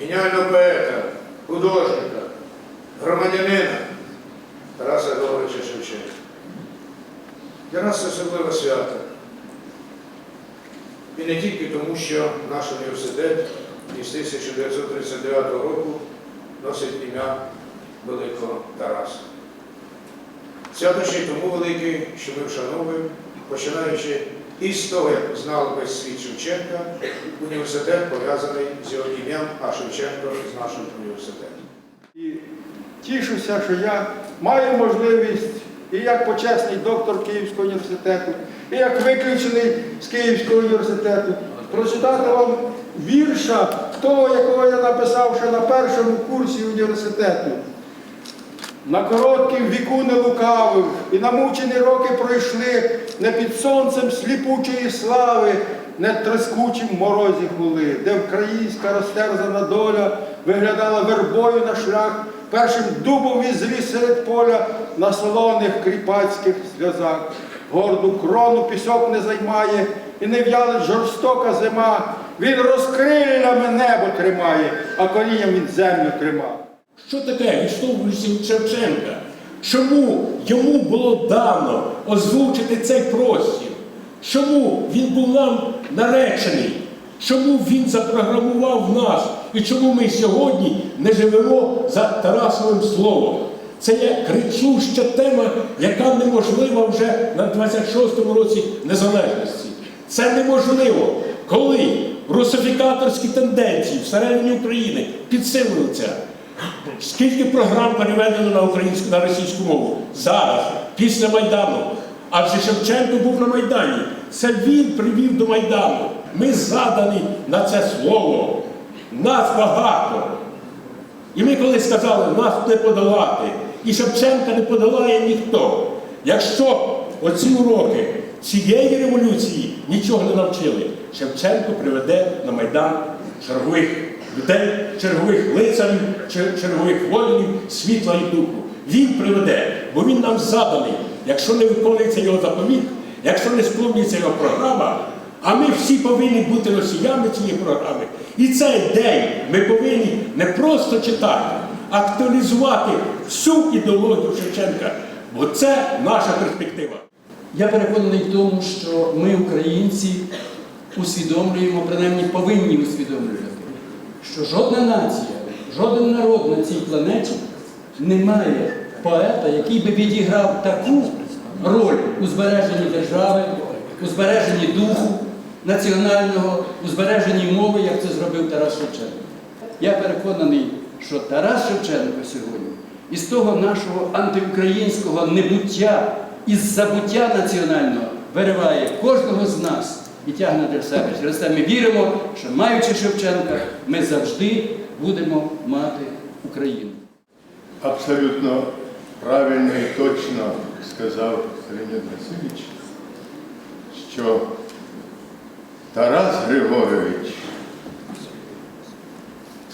геніального поета, художника, громадянина Тараса Григоровича Шевченка. Для нас це особливе свято. І не тільки тому, що наш університет із 1939 року носить ім'я Великого Тараса. Свято ще й тому велике, що ми вшановуємо, починаючи із того, як знав весь світ Шевченка, університет пов'язаний з його ім'ям, а Шевченко з нашим університетом. І тішуся, що я маю можливість і як почесний доктор Київського університету, і як виключений з Київського університету, прочитати вам вірша того, якого я написав ще на першому курсі університету. На короткім віку не лукавив, і намучені роки пройшли не під сонцем сліпучої слави, не трескучим морозі гули, де українська розтерзана доля виглядала вербою на шлях, першим дубом і зріс серед поля на солоних кріпацьких сльозах. Горду крону пісок не займає, і не в'ялить жорстока зима. Він розкриллями небо тримає, а корінням він землю тримав. Що таке відштовхуючи від Шевченка? Чому йому було дано озвучити цей простір? Чому він був нам наречений? Чому він запрограмував нас? І чому ми сьогодні не живемо за Тарасовим словом? Це є кричуща тема, яка неможлива вже на 26-му році незалежності. Це неможливо, коли русифікаторські тенденції всередині України підсилюються. Скільки програм переведено на українську на російську мову зараз, після Майдану? Адже Шевченко був на Майдані. Це він привів до Майдану. Ми задані на це слово. Нас багато. І ми коли сказали, нас не подолати, і Шевченка не подолає ніхто. Якщо оці уроки цієї революції нічого не навчили, Шевченко приведе на Майдан чергових людей, чергових лицарів, чергових воїнів, світла і духу. Він приведе, бо він нам заданий. Якщо не виконується його заповіт, якщо не сповнюється його програма, а ми всі повинні бути носіями цієї програми. І цей день ми повинні не просто читати, актуалізувати всю ідеологію Шевченка, бо це наша перспектива. Я переконаний в тому, що ми, українці, усвідомлюємо, принаймні повинні усвідомлювати, що жодна нація, жоден народ на цій планеті не має поета, який би відіграв таку роль у збереженні держави, у збереженні духу національного, у збереженні мови, як це зробив Тарас Шевченко. Я переконаний, що Тарас Шевченко сьогодні із того нашого антиукраїнського небуття, із забуття національного вириває кожного з нас і тягне до себе. Через це ми віримо, що маючи Шевченка, ми завжди будемо мати Україну. Абсолютно правильно і точно сказав Леонід Васильович, що Тарас Григорович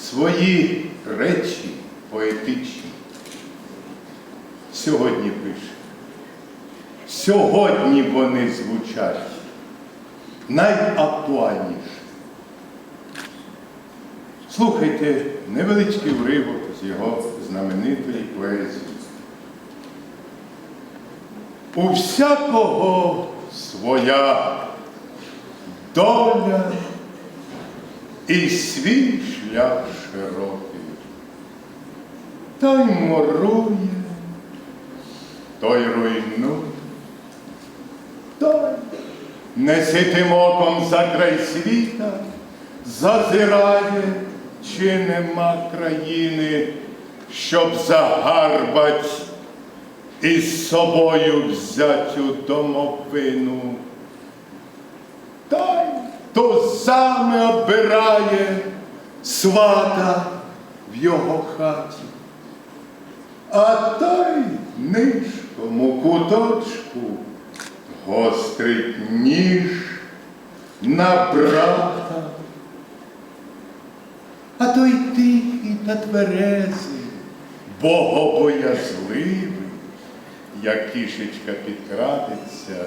свої речі поетичні сьогодні пише. Сьогодні вони звучать найактуальніше. Слухайте невеличкий уривок з його знаменитої поезії. У всякого своя доля і свій шлях широкий. Той морує, той руйнує, неситим оком за край світа зазирає, чи нема країни, щоб загарбать із собою взятю домовину. Той тузами обирає свата в його хаті, а той нишком у куточку гострить ніж на брата. А той тихий та тверезий, богобоязливий, як кішечка підкрадеться,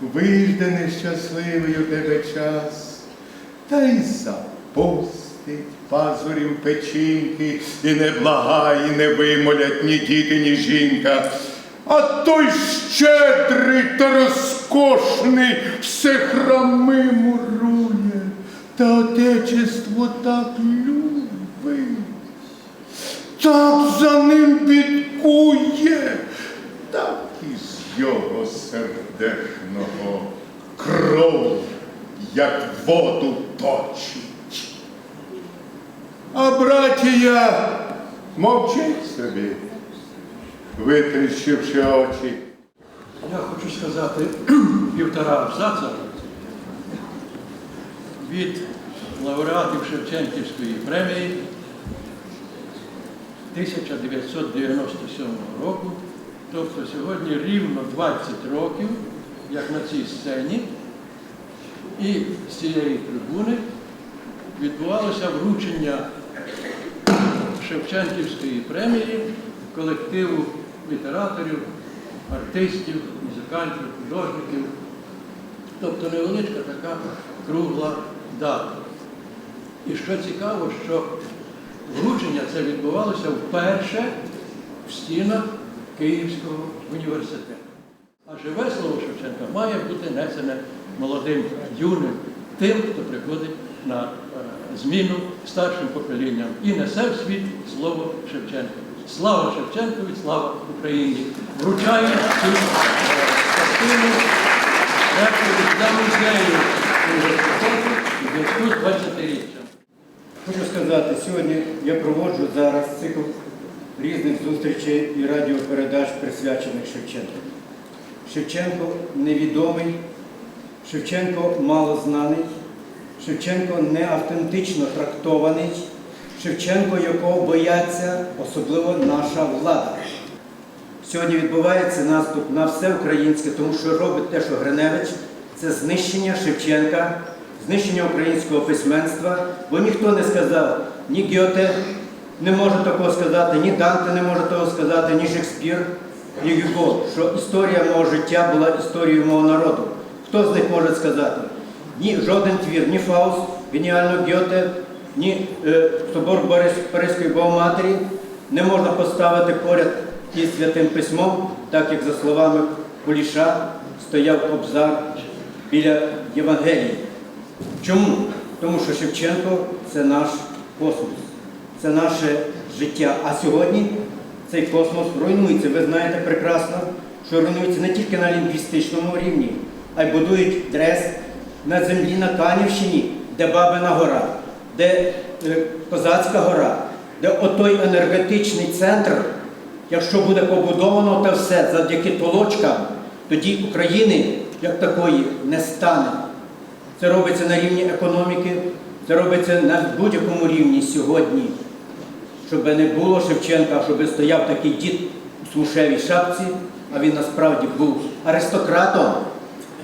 вижде нещасливий у тебе час, та й запустить пазурів печінки, і не благає, не вимолять ні діти, ні жінка. А той щедрий та розкошний все храми мурує, та отечество так любить, так за ним бідкує, так із його сердешного кров, як воду точить. А братія мовчить собі, витріщивши очі. Я хочу сказати півтора абзаца від лауреатів Шевченківської премії 1997 року. Тобто сьогодні рівно 20 років, як на цій сцені, і з цієї трибуни відбувалося вручення Шевченківської премії колективу літераторів, артистів, музикантів, художників. Тобто невеличка така кругла дата. І що цікаво, що вручення це відбувалося вперше в стінах Київського університету. А живе слово Шевченка має бути несене молодим, юним, тим, хто приходить на е, зміну старшим поколінням і несе в світ слово Шевченка. Слава Шевченкові, слава Україні! Вручаю цю частину для музею зв'язку з 20-річчям. Хочу сказати, сьогодні я проводжу зараз цикл різних зустрічей і радіопередач, присвячених Шевченку. Шевченко невідомий, Шевченко малознаний, Шевченко не автентично трактований, Шевченко, якого бояться особливо наша влада. Сьогодні відбувається наступ на все українське, тому що робить те, що Гриневич, це знищення Шевченка, знищення українського письменства, бо ніхто не сказав, ні Гьоте не може такого сказати, ні Данте не може того сказати, ні Шекспір, ні Гюго, що історія мого життя була історією мого народу. Хто з них може сказати? Ні жоден твір, ні Фауст, геніально Гьоте, ні е, собор Паризької Богоматері не можна поставити поряд із святим письмом, так як за словами Куліша стояв Кобзар біля Євангелії. Чому? Тому що Шевченко це наш космос, це наше життя. А сьогодні цей космос руйнується. Ви знаєте прекрасно, що руйнується не тільки на лінгвістичному рівні, а й будують дрес на землі на Канівщині, де Бабина гора, де е, Козацька гора, де отой енергетичний центр, якщо буде побудовано те все завдяки толочкам, тоді України як такої не стане. Це робиться на рівні економіки, це робиться на будь-якому рівні сьогодні. Щоб не було Шевченка, щоб стояв такий дід у смушевій шапці, а він насправді був аристократом,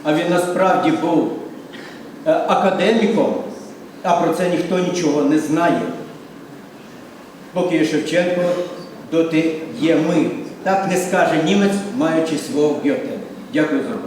а він насправді був е, академіком, а про це ніхто нічого не знає. Поки є Шевченко, доти є ми. Так не скаже німець, маючи свого Гьоте. Дякую за увагу.